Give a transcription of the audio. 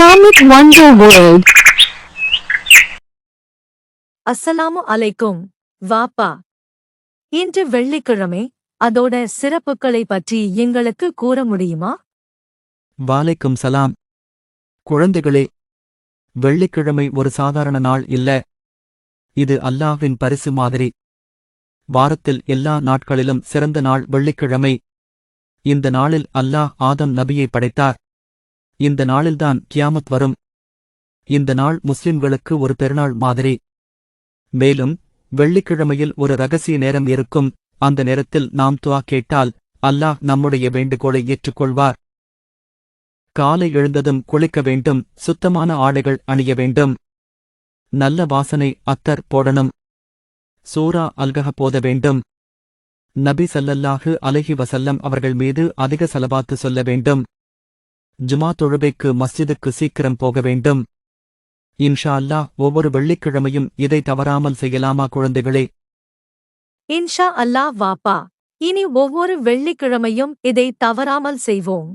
Islamic Wonder World. அஸ்ஸலாமு அலைக்கும் வாப்பா. இன்று வெள்ளிக்கிழமை அதோட சிறப்புகளை பற்றி எங்களுக்கு கூற முடியுமா? வாலைக்கும் சலாம். குழந்தைகளே வெள்ளிக்கிழமை ஒரு சாதாரண நாள் இல்ல. இது அல்லாஹ்வின் பரிசு மாதிரி. வாரத்தில் எல்லா நாட்களிலும் சிறந்த நாள் வெள்ளிக்கிழமை. இந்த நாளில் அல்லாஹ் ஆதம் நபியை படைத்தார். இந்த நாளில்தான் கியாமத் வரும். இந்த நாள் முஸ்லிம்களுக்கு ஒரு பெருநாள் மாதிரி. மேலும் வெள்ளிக்கிழமையில் ஒரு ரகசிய நேரம் இருக்கும். அந்த நேரத்தில் நாம் துவா கேட்டால் அல்லாஹ் நம்முடைய வேண்டுகோளை ஏற்றுக்கொள்வார். காலை எழுந்ததும் குளிக்க வேண்டும். சுத்தமான ஆடைகள் அணிய வேண்டும். நல்ல வாசனை அத்தர் போடணும். சூரா அல்கஹ போத வேண்டும். நபி சல்லல்லாஹு அலஹி வசல்லம் அவர்கள் மீது அதிக செலவாத்து சொல்ல வேண்டும். ஜுமா தொழுகைக்கு மஸ்ஜிதுக்கு சீக்கிரம் போக வேண்டும். இன்ஷா அல்லாஹ் ஒவ்வொரு வெள்ளிக்கிழமையும் இதை தவறாமல் செய்யலாமா குழந்தைகளே? இன்ஷா அல்லாஹ் வாப்பா. இனி ஒவ்வொரு வெள்ளிக்கிழமையும் இதை தவறாமல் செய்வோம்.